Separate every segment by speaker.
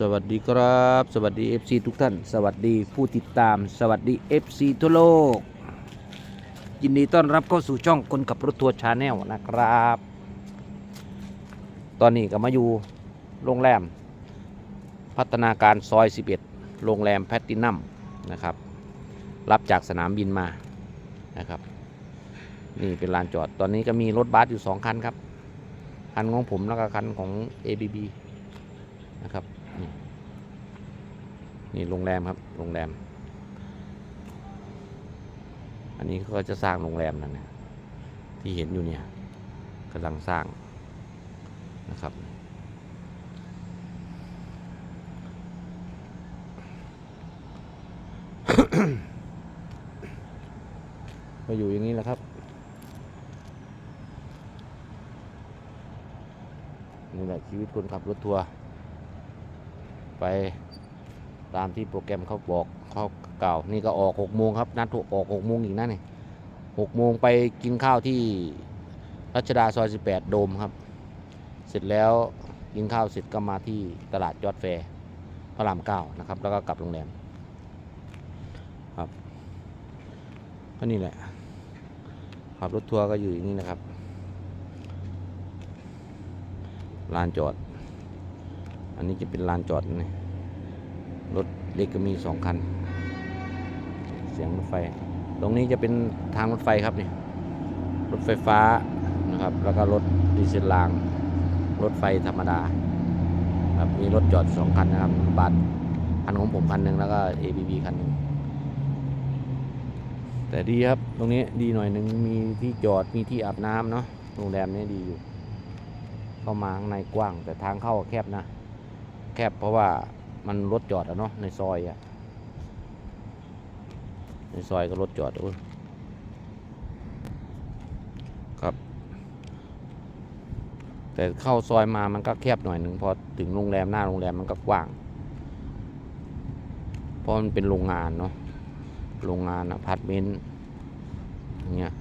Speaker 1: สวัสดีครับ สวัสดี FC ทุกท่าน สวัสดีผู้ติดตาม สวัสดี FC ทั่วโลก ยินดีต้อนรับเข้าสู่ช่องคนขับรถทัวร์ชาแนลนะครับ ตอนนี้ก็มาอยู่โรงแรม พัฒนาการซอย 11 โรงแรมแพตตินัมนะครับ รับจากสนามบินมานะครับ นี่เป็นลานจอดตอนนี้ก็มีรถบัสอยู่ 2 คันครับ คันของผมแล้วก็คันของ ABB นะครับ นี่โรงแรมครับโรงแรม อันนี้ก็จะสร้างโรงแรมนั่นนะที่เห็นอยู่เนี่ยกำลังสร้างนะครับ ก็อยู่อย่างนี้แหละครับนี่แหละชีวิตคนขับรถทัวร์ไป ตามที่โปรแกรมเขาบอกเขากล่าวนี่ก็ออกหกโมงครับนัดถูกออกหกโมงอีกนะนี่หกโมงไปกินข้าวที่รัชดาซอยสิบแปดโดมครับ เสร็จแล้วกินข้าวเสร็จก็มาที่ตลาดยอดแฟร์พระรามเก้านะครับ แล้วก็กลับโรงแรมครับก็นี่แหละขับรถทัวร์ก็อยู่อย่างนี้นะครับลานจอด อันนี้จะเป็นลานจอดนี่ รถเล็กก็มีสองคัน เสียงรถไฟ ตรงนี้จะเป็นทางรถไฟครับนี่รถไฟฟ้านะครับ แล้วก็รถดีเซลราง รถไฟธรรมดาครับมีรถจอดสองคันนะครับบัตรคันของผมคันหนึ่งแล้วก็ ABB คันหนึ่งแต่ดีครับ ตรงนี้ดีหน่อยหนึ่งมีที่จอดมีที่อาบน้ำเนาะโรงแรมนี้ดีอยู่ เข้ามาข้างในกว้าง แต่ทางเข้าแคบนะ แคบเพราะว่า มันรถจอดอะเนาะในซอยอะในซอยก็รถจอดโอ้ยครับ แต่เข้าซอยมามันก็แคบหน่อยหนึ่งพอถึงโรงแรมหน้าโรงแรมมันก็กว้างเพราะมันเป็นโรงงานเนาะโรงงานอะพาร์ตเมนต์อย่างเงี้ย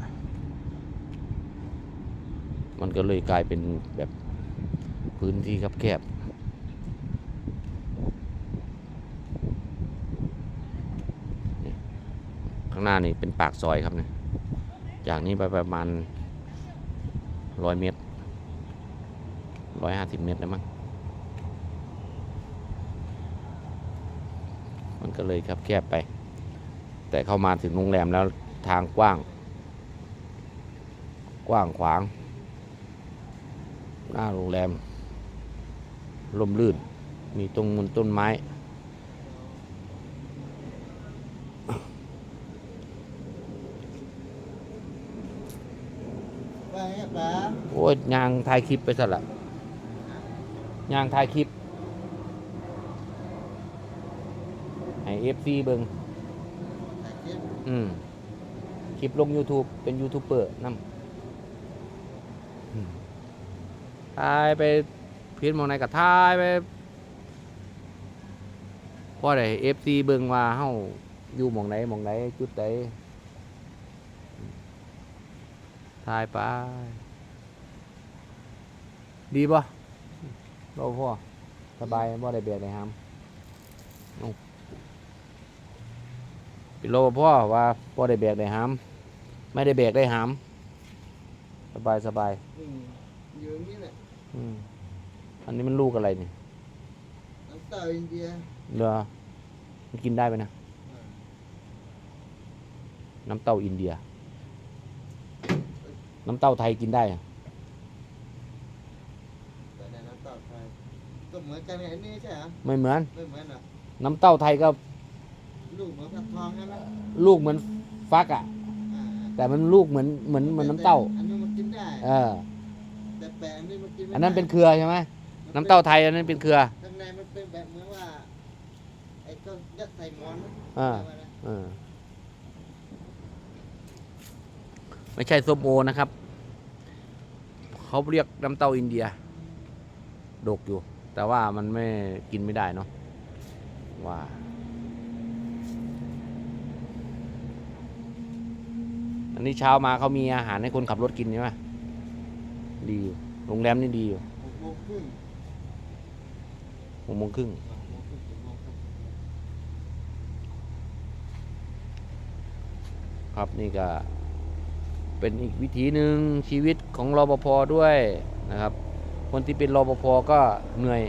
Speaker 1: มันก็เลยกลายเป็นแบบพื้นที่คับแคบางหน้านี่เป็นปากซอยครับเนี่ยจากนี้ไปประมาณร้อยเมตรร้อยห้าสิบเมตรแล้มั้งมันก็เลยครับแคบไป แต่เข้ามาถึงโรงแรมแล้วทางกว้าง กว้างขวาง หน้าโรงแรมลมลื่น มีตรงมุนต้นไม้
Speaker 2: ว่าไงป๋า
Speaker 1: โอ้ยยางถ่ายคลิปไปซะละยางถ่ายคลิปให้เอฟซีเบิง
Speaker 2: ถ่ายคลิป
Speaker 1: อืมคลิปลง YouTube เป็นยูทูบเบอร์นำถ่ายไปเพียนมองไหนก็ถ่ายไปพอได้เอฟซีเบิงว่าเฮาอยู่มองไหนมองไหนจุดใด ถ่ายไป ดีป่ะเราพ่อสบายบ่ได้เบียดได้ห้ามเอาเป็นโลพ่อว่าบ่ได้แบกได้หามไม่ได้แบกได้หาม สบายสบาย
Speaker 2: อืมอยู่อย่างนี้แหละ
Speaker 1: อืมอันนี้มันลูกอะไรเนี่ย
Speaker 2: น้ำเต้าอินเดีย
Speaker 1: เรือมันกินได้ไหมนะ
Speaker 2: อ่า
Speaker 1: น้ำเต้าอินเดีย น้ำเต้าไทยกินได้อะ
Speaker 2: แต่ในน้ำเต้าไทยก็เหมือนกันไงอันนี้ใช่ไหม
Speaker 1: ไม่เหมือน
Speaker 2: ไม่เหมือนอะ
Speaker 1: น้ำเต้าไทยก็
Speaker 2: ลูกเหมือนกับทองใช่ไหม
Speaker 1: ลูกเหมือนฟักอะ
Speaker 2: อ่า
Speaker 1: แต่มันลูกเหมือนเหมือนเหมือนน้ำเต้า
Speaker 2: อันนี้มันกินได้
Speaker 1: เออ
Speaker 2: แต่แปะอันนี้มันกินไม่ได้
Speaker 1: อันนั้นเป็นเครือใช่ไหมน้ำเต้าไทยอันนั้นเป็นเครือ
Speaker 2: ข้างในมันเป็นแบบเหมือนว่าไอ้ต้นยัดใส่หมอนนะ
Speaker 1: อ่า
Speaker 2: ใช่ไหมนะ
Speaker 1: เออ ไม่ใช่ส้มโอนะครับ เขาเรียกน้ำเต้าอินเดียโดกอยู่ แต่ว่ามันไม่กินไม่ได้เนาะว่าอันนี้เช้ามาเขามีอาหารให้คนขับรถกินใช่ไหมดีอยู่โรงแรมนี่ดีอยู่
Speaker 2: หกโมงครึ่ง
Speaker 1: หกโมงครึ่งครับนี่ก็ เป็นอีกวิถีหนึ่งชีวิตของรอปภด้วยนะครับ คนที่เป็นรอปภก็เหนื่อย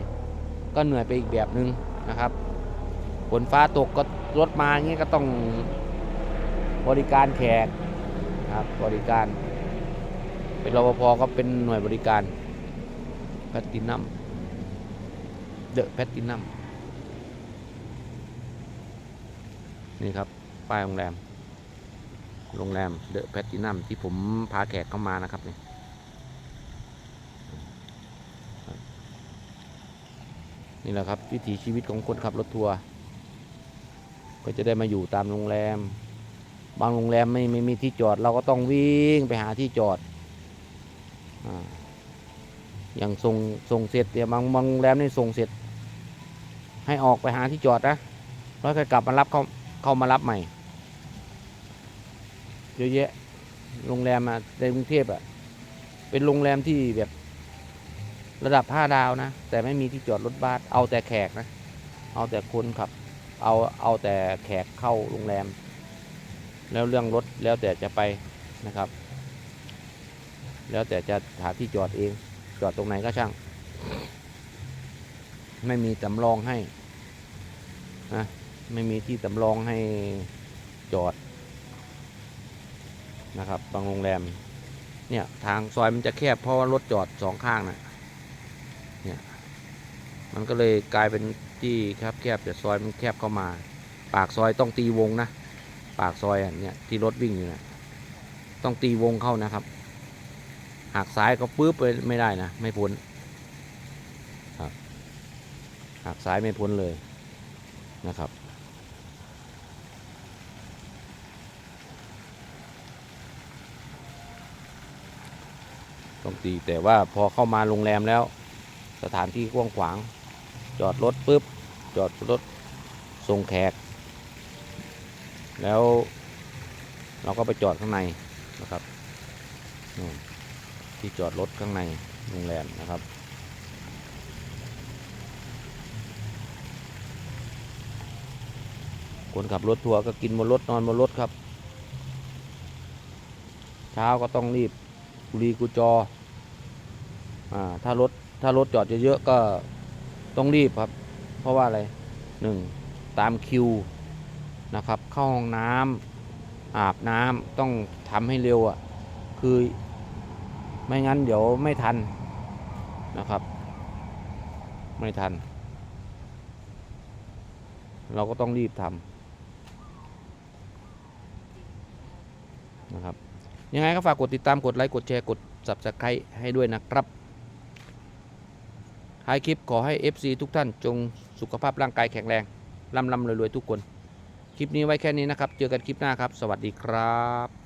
Speaker 1: ก็เหนื่อยไปอีกแบบหนึ่งนะครับฝนฟ้าตกก็รถมาอย่างนี้ก็ต้องบริการแขกครับบริการ เป็นรปภก็เป็นหน่วยบริการแพตตินัมเดอะแพตตินัมนี่ครับป้ายโรงแรม โรงแรมเดอะแพตตินัมที่ผมพาแขกเข้ามานะครับเนี่ยนี่แหละครับวิถีชีวิตของคนขับรถทัวร์ก็จะได้มาอยู่ตามโรงแรม บางโรงแรมไม่ไม่มีที่จอด เราก็ต้องวิ่งไปหาที่จอดอย่างส่งส่งเสร็จเดี๋ยบางบางโรงแรมนี่ส่งเสร็จ ให้ออกไปหาที่จอดนะแล้วก็กลับมารับเขาเข้ามารับใหม่ เยอะแยะ โรงแรมอะในกรุงเทพอะ เป็นโรงแรมที่แบบระดับห้าดาวนะ แต่ไม่มีที่จอดรถบัสเอาแต่แขกนะ เอาแต่คนขับ เอาเอาแต่แขกเข้าโรงแรม แล้วเรื่องรถแล้วแต่จะไปนะครับ แล้วแต่จะหาที่จอดเอง จอดตรงไหนก็ช่าง ไม่มีสำรองให้นะไม่มีที่สำรองให้จอด นะครับ บางโรงแรม เนี่ยทางซอยมันจะแคบเพราะว่ารถจอดสองข้างนะเนี่ยมันก็เลยกลายเป็นที่ครับแคบแต่ซอยมันแคบเข้ามา ปากซอยต้องตีวงนะ ปากซอยอะเนี่ยที่รถวิ่งอยู่นะต้องตีวงเข้านะครับหักซ้ายก็ปื๊บไปไม่ได้นะ ไม่พ้นครับหักซ้ายไม่พ้นเลยนะครับ ต้องตีแต่ว่าพอเข้ามาโรงแรมแล้ว สถานที่กว้างขวาง จอดรถปุ๊บ จอดรถส่งแขก แล้วเราก็ไปจอดข้างในนะครับที่จอดรถข้างในโรงแรมนะครับคนขับรถทัวร์ก็กินบนรถนอนบนรถครับ เช้าก็ต้องรีบ กุลีกุจออ่าถ้ารถถ้ารถจอดเยอะๆก็ต้องรีบครับ เพราะว่าอะไรหนึ่งตามคิวนะครับ เข้าห้องน้ำอาบน้ำต้องทำให้เร็วอะ่ะคือไม่งั้นเดี๋ยวไม่ทันนะครับ ไม่ทัน เราก็ต้องรีบทำนะครับ ยังไงก็ฝากกดติดตามกดไลค์กดแชร์กด subscribe ให้ด้วยนะครับท้ายคลิปขอให้ FC ทุกท่านจงสุขภาพร่างกายแข็งแรงร่ำร่ำรวยๆทุกคน คลิปนี้ไว้แค่นี้นะครับ เจอกันคลิปหน้าครับ สวัสดีครับ